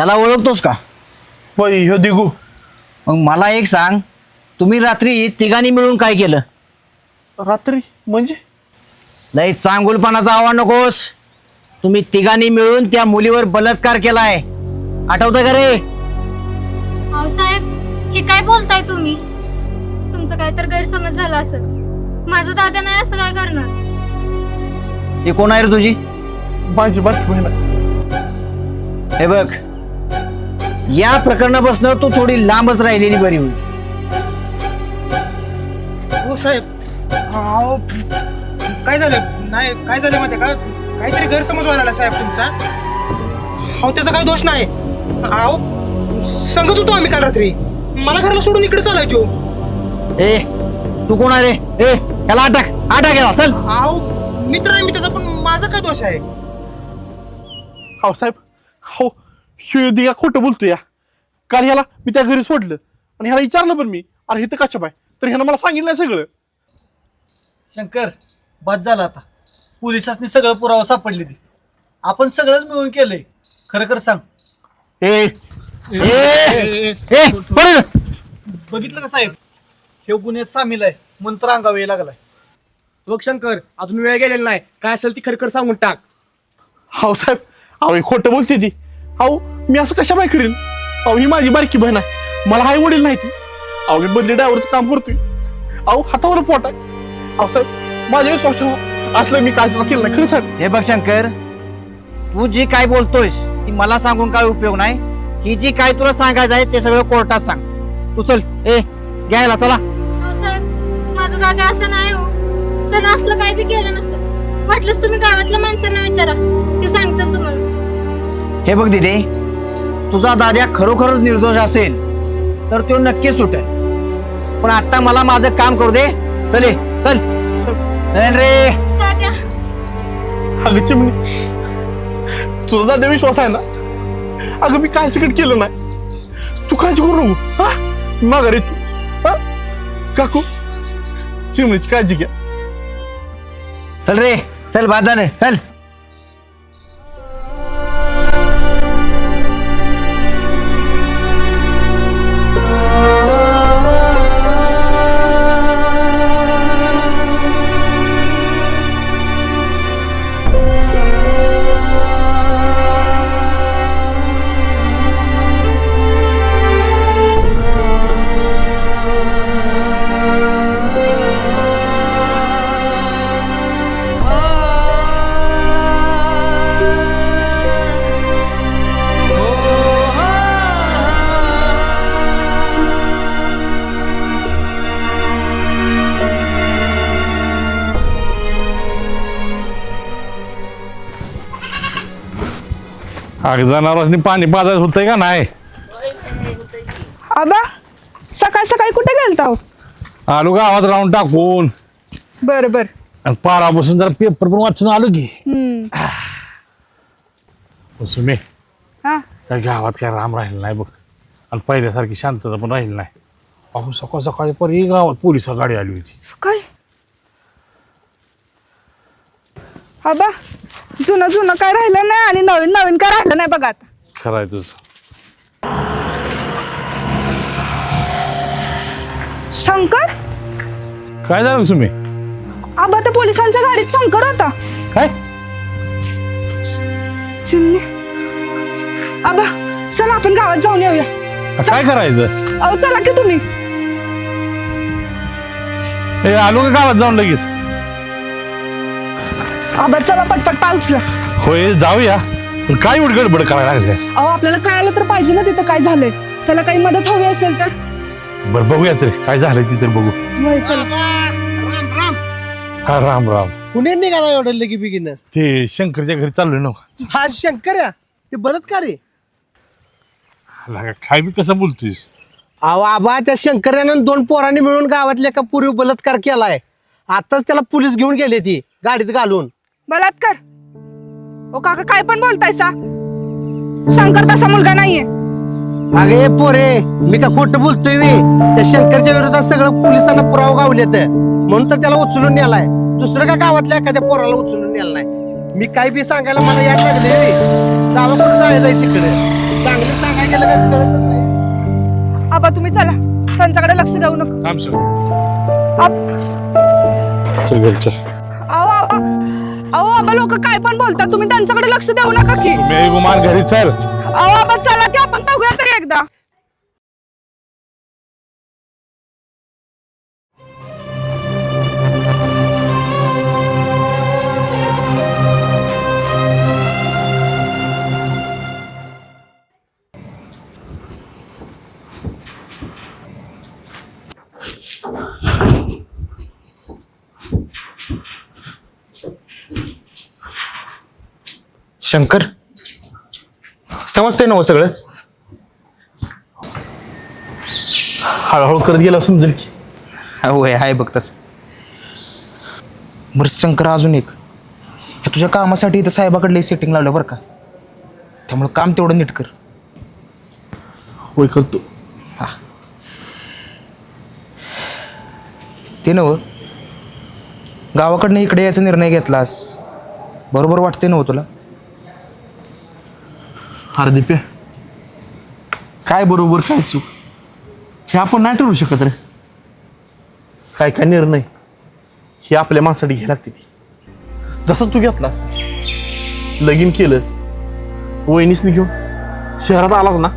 याला ओळखतोस का? होय ह्यो दिगू. मग मला एक सांग तुम्ही रात्री तिघांनी मिळून काय केलं? रात्री? म्हणजे? लय चांगुलपणाचा आव्हान नकोस. तुम्ही तिघांनी मिळून त्या मुलीवर बलात्कार केलाय. आठवतं का रे? अहो साहेब हे काय बोलताय तुम्ही? तुमचा काय तर गैरसमज झाला असेल. माझा दादा नाही असं काय करणार? ही कोण आहे रे तुझी? माझी बहीण आहे. हे बघ या प्रकरणापासून तू थोडी लांबच राहिलेली बरी होईल. हो साहेब. अहो काय झालं? नाही काय झालं माहिती का? काहीतरी गैरसमज व्हायला लागला साहेब तुमचा. अहो त्याचा काही दोष नाही. अहो सांगत होतो आम्ही काल रात्री. मला घराला सोडून इकडे चालाय तो. ए तू कोण आहे रे? ए याला अटक अटक याला चल. अहो मित्र आहे मी त्याचा पण माझा काय दोष आहे? हो साहेब हो दिगा खोटं बोलतो या. काल ह्याला मी त्या घरी सोडलं. आणि ह्याला विचारलं पण मी अरे इथं कशा बाय? तर ह्यानं मला सांगितलं सगळं. शंकर बाद झाला आता. पोलिसांनी सगळं पुरावा सापडले ते. आपण सगळंच मिळून केलंय. खरं खरं सांग. ए. बघितलं का साहेब? हे गुन्ह्यात सामील आहे. मंत्र अंगावे लागलाय. बघ शंकर अजून वेळ गेलेला नाही. काय असेल ती खरखर सांगून टाक. हो साहेब अहो ही खोटं बोलते ती. अहो मी असं कशा बाय करीन? अहो ही माझी बारकी बहीण आहे. मला आई वडील नाही ती अहो मी बदली ड्रायव्हरचं काम करतोय. अहो हातावर पोट आहे. अहो साहेब माझ्या विश्वास ठेवा. असलं मी काय सुद्धा केलं नाही. खरं साहेब. हे बघ शंकर तू जी काय बोलतोयस ती मला सांगून काय उपयोग नाही? ही जी काय तुला सांगायचं आहे ते सगळं कोर्टात सांग. तू चल ए घ्यायला चला. अहो साहेब माझा दादा असं नाही हो. त्यानं असलं काय बी केलं नसेल वाटलंच तुम्ही गावातल्या माणसांना विचारा. ते सांगतील तुम्हाला. हे बघ दिदे तुझा दाद्या खरोखरच निर्दोष असेल तर तो नक्की सुटेल. पण आता मला माझं काम करू दे. चले चल. चल रे. अगं चिमणी तुझा दादा विश्वास आहे ना? अगं मी काय सिकट केलं नाही? तू काळजी करू नको. हा? माघारी तू. हा? काकू चिमणीची काळजी घ्या. चल रे चल बाद झालं चल. अग जनावरांनी पाणी पाजायचं होतंय का नाही? आबा सकाळ सकाळी कुठे गेलता हो आलो गावात राहून टाकून. बर बर. आणि पारा बसून जरा पेपर पण वाचून आलो की. हम्म. सुमे हा? काय गावात काय राम राहिलं नाही बघ. आणि पहिल्यासारखी शांतता पण राहिली नाही. अहो सकाळ सकाळी पर गावात पोलीस गाडी आली होती. काय आबा जुनं जुनं काय राहिलं नाही आणि नवीन नवीन काय राहिलं नाही बघा आता. खरं आहे तुझं. शंकर? काय झालं सुमे? आबा तर पोलिसांच्या गाडीत शंकर होता. काय? चिमणी. आबा चला आपण गावात जाऊन येऊया. काय करायचं? अहो चला की तुम्ही. ए आलो का गावात जाऊन लगेच? आबा चला पटपट पाऊचला होय जाऊया. पण काय एवढी गडबड करायला लागल्यास अहो आपल्याला कळायला तर पाहिजे ना तिथं काय झालंय. त्याला काही मदत हवी असेल तर? बरं बघूया तरी काय झालंय ती तर बघू. चला. राम राम हा राम राम. पुणे निघाला एवढं लगी बिगिन? ते शंकरच्या घरी चाललोय ना हा शंकर या. ते बलात्कार आहे लागा, काय बी कसं बोलतोयस? अहो आबा त्या शंकर्यानं दोन पोरांनी मिळून गावातल्या एका पूर्वी बलात्कार केलाय. आताच त्याला पोलीस घेऊन गेले ती गाडीत घालून. बलात्कार ओ काका काय पण बोलताय सा शंकर तसा मुलगा नाहीये. अगे पोरे मी का खोटं बोलतोय मी त्या शंकरच्या विरोधात सगळं पोलिसांना पुरावा गावलेत. म्हणून तर त्याला उचलून नेलाय. दुसरं का गावातल्या एखाद्या पोराला उचलून नेला नाही. मी काय बी सांगायला मला याड लागले जावं कुठं जायचंय तिकडे? चांगलं सांगायला गेलं का कळतच नाही. आबा तुम्ही चला. त्यांच्याकडे लक्ष देऊ नका. थांब अहो आबा लोक काय पण बोलतात तुम्ही त्यांच्याकडे लक्ष देऊ नका की. तुम्ही गुमान घरी चल. अहो आबा चला की आपण बघूया तरी एकदा. शंकर? समजतंय ना हो सगळं. हळूहळू करत गेला समजेल की. होय आहे बघ तसं. बरं शंकर अजून एक. हे तुझ्या कामासाठी इथं साहेबाकडले सेटिंग लावलं बरं का. त्यामुळे काम तेवढं नीट कर. होय करतो. ते नव गावाकडनं इकडे यायचा निर्णय घेतलास. बरोबर वाटते नव तुला? अरे दिप्या काय बरोबर काय चूक? हे आपण नाही ठरवू शकत रे. काय काय निर्णय? हे आपल्या माणसाठी घ्यायला लागते ती. जसं तू घेतलास लगीन केलंस वहिनीसनी घेऊन शहरात आलास ना?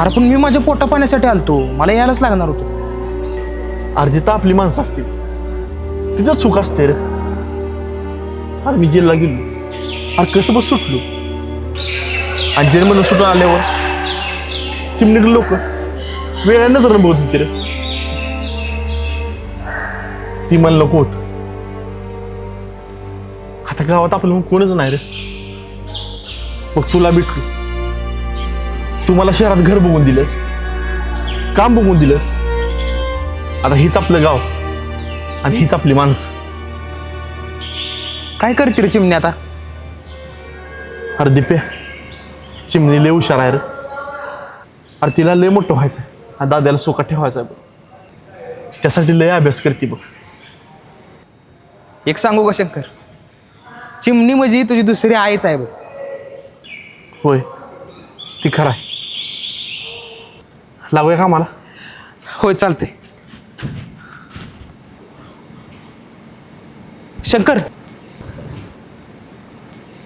अरे पण मी माझ्या पोटा पाण्यासाठी आलतो. मला यायलाच लागणार होतो. अरे जिथं आपली माणसं असतील तिथं चूक असते रे. अरे मी जेलला गेलो. अरे कसं बस सुटलो? आणि जेलमधून सुटून आल्यावर चिमणीकडे लोक वेगळ्या नजरेनं बघत होती रे. ती मला नको होत. आता गावात आपलं कोणच नाही रे. मग तुला भेटलो. तू मला शहरात घर बघून दिलंस. काम बघून दिलंस. आता हीच आपलं गाव आणि हीच आपली माणसं. काय करते रे चिमणी आता? अरे दिप्या चिमणी लय हुशार आहे रे. अरे तिला लय मोठं व्हायचं आहे आणि दाद्याला सोका ठेवायचा आहे बघ. त्यासाठी लय अभ्यास करते बघ. एक सांगू का शंकर? चिमणी म्हणजे तुझी दुसरी आईच आहे बघ. होय. ती खरं आहे. लागूया का मला होय चालते शंकर!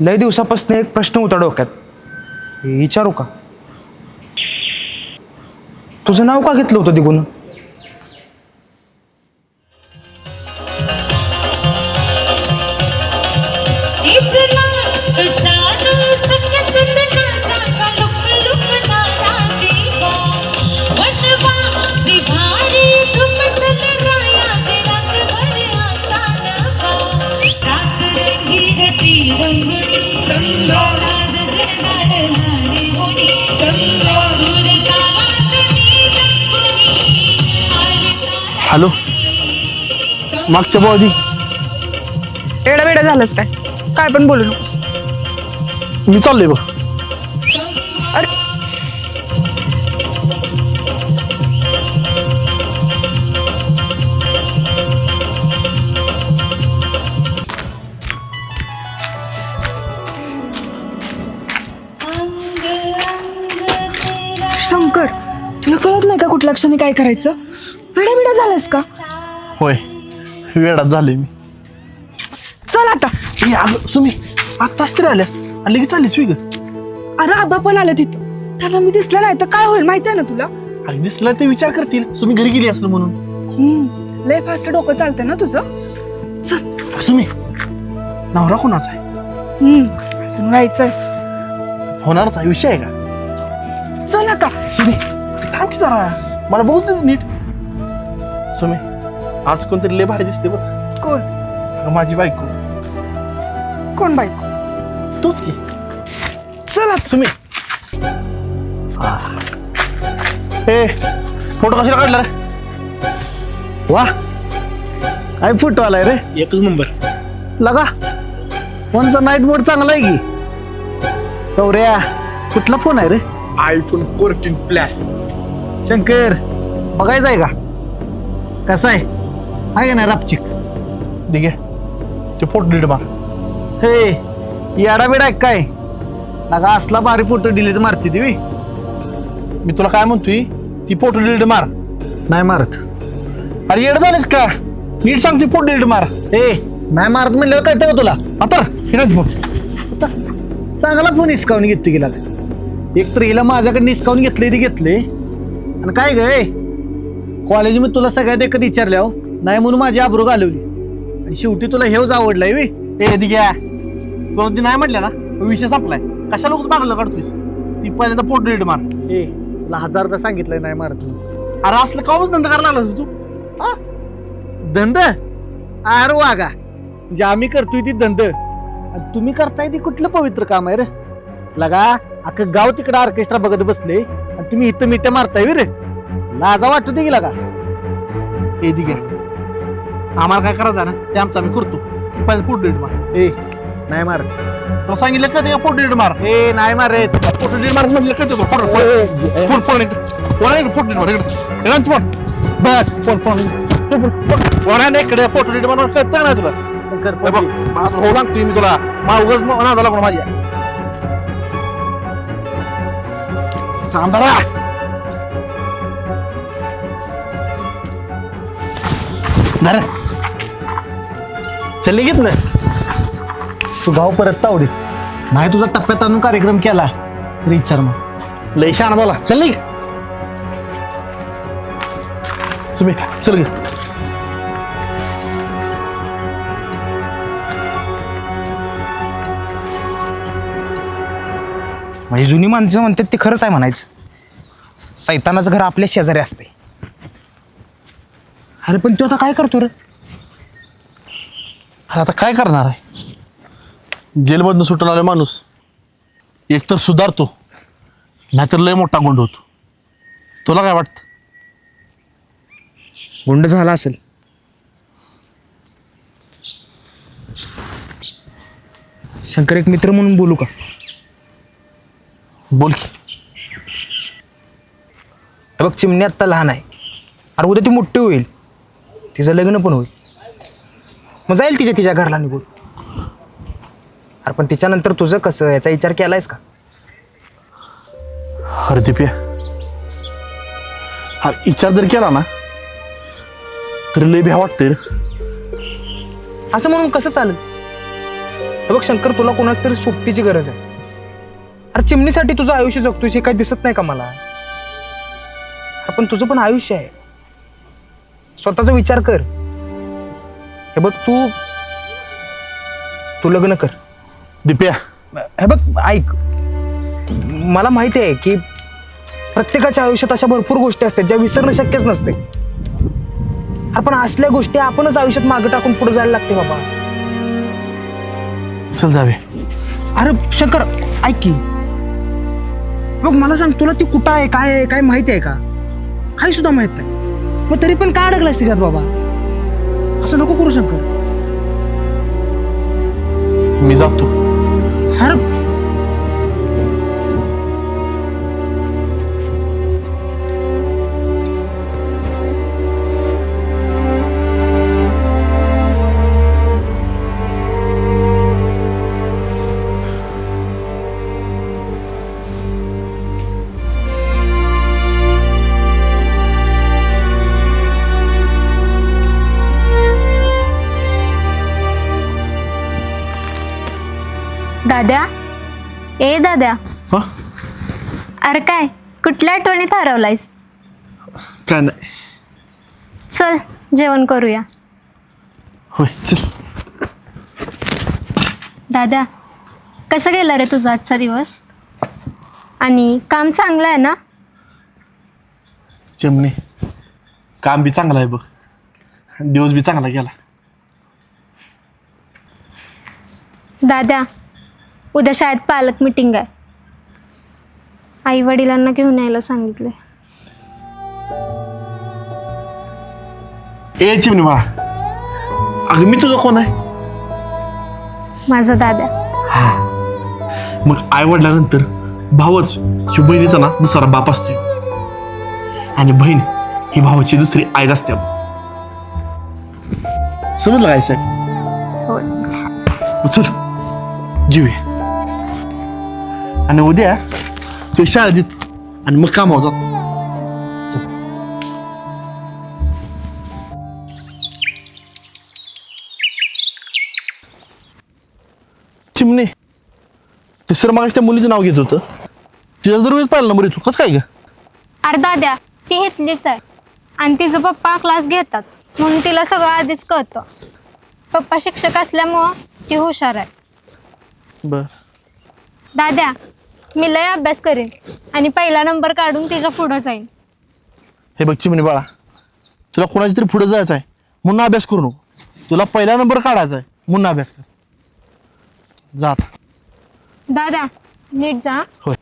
लय दिवसापासून एक प्रश्न होता डोक्यात. विचारू का? तुझं नाव का घेतलं होतं दिगून? हॅलो. मागच्या बाजू एडा वेडा झालंच काय? काय पण बोलू नकोस. मी चाललोय बघ. अरे. शंकर तुला कळत नाही का कुठल्या क्षणी काय करायचं? वेडा वेडा झालास का? होय. वेळात झालोय मी. चल आता. ए अगं सुमी आत्ताच तरी आल्यास. आणि लगेच चाललीस ग. अरे आबा पण आलं तिथं. त्याला मी दिसलं नाही तर काय होईल माहिती आहे ना तुला? अगदी दिसलं ते विचार करतील. सुमी घरी गेली असलं म्हणून. हम्म, लय फास्ट डोकं चालतंय ना तुझं? चल. सुमी नवरा कोणाचा आहे? हम्म, अजून व्हायचंस होणारच आहे विषय आहे का? चल आता. सुमी थांब की जरा. मला बघू दे नीट. सुमी आज कोणतरी लय भारी दिसते बघ कोण? माझी बायको. कोण बायको? तूच की. चल. सुमी. ए फोटो कशाला काढला रे? वा. काय फोटो आलाय रे? एकच नंबर. लगा. फोनचा नाईट मोड चांगला आहे की? सौर्या कुठला फोन आहे रे? आयफोन फोर्टीन प्लस शंकर बघायचा आहे का? कसा आहे? आहे का नाही रापचिक? आहे. ते फोटो डिलीट मार. हे याडा बिडा आहे काय? लगा असला बारी फोटो डिलीट मारते ती मी तुला काय म्हणतोय? ती फोटो डिलीट मार. नाही मारत. अरे येड झालेस का? नीट सांगते फोटो डिलीट मार. ए नाही मारत म्हणल्यावर कळतं का तुला? आता हिराज फोन चांगला फोन हिसकावून घेतो गेला एक तर हिला माझ्याकडे निसकावून घेतले ते घेतले आणि काय गे कॉलेजमध्ये तुला सगळ्यात एकत विचारल्या हो. नाही म्हणून माझी आबरू घालवली. आणि शेवटी तुला हेच आवडलाय वे ए दिग्या तुला ती नाही म्हटलं ना विषय संपलाय. कशा लोक मागलं काढतोस ती पहिल्यांदा फोटो डिलीट मार. ए तुला हजारदा सांगितलंय नाही मारत म्हणून. अरे असलं कावच धंदा करायला लागलास तू? धंद? अरे वागा म्हणजे आम्ही करतोय ती धंद. आणि तुम्ही करताय ती कुठलं पवित्र काम आहे रे? लगा अख्खं गाव तिकडे ऑर्केस्ट्रा बघत बसले आणि तुम्ही इथं मिठ्या मारताय रे? लाजा वाटू दे की? लगा ए दिग्या आम्हाला काय करायचं आहे ना? ते आमचं आम्ही करतो. पहिल्यांदा फोटो डिलीट मार. ए नाही मारत तुला सांगितलं का ते फोटो डिलीट मार? ए नाही मारत फोटो डिलीट मार म्हटलं का ते photo phone. Phone phone photo delete मार इकडे. फोन. बस फोन फोन. फोन इकडे. फोटो डिलीट मार कळतं ना तुला? हे बघ हो सांगतोय मी तुला. मा उगाच नादा लागलो माझ्या. सांबारा धर चल्ली घेत ना. तू गाव परत तावडीत. नाही तुझा टप्प्यात आणून कार्यक्रम केला. तरी विचार मग. लय शहाणा झाला. चल निघ. सुमी चल ग. म्हणजे जुनी माणसं म्हणतात ते खरंच आहे म्हणायचं. सैतानाचं घर आपल्या शेजारी असते अरे पण तो आता काय करतो रे? अरे आता काय करणार आहे? जेलमधनं सुटून आले माणूस. एकतर सुधारतो नाहीतर लय मोठा गुंड होतो. तुला काय वाटतं? गुंड झाला असेल. शंकर एक मित्र म्हणून बोलू का? बोल की. हे बघ चिमणी आत्ता लहान आहे. अरे उद्या ती मोठी होईल. तिचं लग्न पण होईल. मग जाईल तिच्या तिच्या घरला निघून. अरे पण तिच्यानंतर तुझं कसं? याचा विचार केलायस का? अरे दिप्या. हा विचार जर केला ना तरी लय भ्या वाटते असं म्हणून कसं चालेल? हे बघ शंकर तुला कोणाच तरी सोबतीची गरज आहे. अरे चिमणीसाठी तुझं आयुष्य जगतोयस हे काही दिसत नाही का मला? पण तुझं पण आयुष्य आहे. स्वतःचा विचार कर. हे बघ तू तू लग्न कर. दिप्या. हे बघ ऐक. मला माहिती आहे की प्रत्येकाच्या आयुष्यात अशा भरपूर गोष्टी असतात ज्या विसरणं शक्यच नसते. आपण असल्या गोष्टी आपणच आयुष्यात मागे टाकून पुढे जायला लागते बाबा. चल जावे. अरे शंकर ऐक की. बघ मला सांग तुला ती कुठं आहे काय आहे काय माहिती आहे का? काही सुद्धा माहीत नाही. मग तरी पण काय अडकलास तिच्यात बाबा? असं नको करू शंकर. मी जातो. अरे काय? कुठल्या आठवणीत हरवलायस? काय नाही. चल जेवण करूया. होय चल. दादा कसं गेला रे तुझा आजचा दिवस? आणि काम चांगलं आहे ना? चिमणी काम बी चांगलं आहे बघ. दिवस बी चांगला गेला. दादा उद्या शाळेत पालक मिटिंग आहे. आई वडिलांना घेऊन यायला सांगितले ए चिमणी अगं मी तुझं कोण आहे? माझा दादा. मग आई वडिलानंतर भावच ही बहिणीचा ना दुसरा बाप असते आणि बहीण ही भावाची दुसरी आई असते. समजलं काय साहेब? होय चल जीवे आणि उद्या तू शाळेत येतो आणि मग कामावर जातो चिमणे ते सर मागास त्या मुलीचं नाव घेत होतं तिचा दरवेळेस पाहिलं नंबर येतो कसं काय ग अरे दाद्या ती घेतलीच आहे आणि तिचं पप्पा क्लास घेतात म्हणून तिला सगळं आधीच कळतं पप्पा शिक्षक असल्यामुळं ती हुशार आहे बर दाद्या मी लय अभ्यास करेन आणि पहिला नंबर काढून तिच्या पुढं जाईन. हे बघ चिमणे बाळा तुला कोणाच्या तरी पुढे जायचं आहे म्हणून अभ्यास करू नको. तुला पहिला नंबर काढायचा आहे म्हणून अभ्यास कर. जा. दादा नीट जा. होय.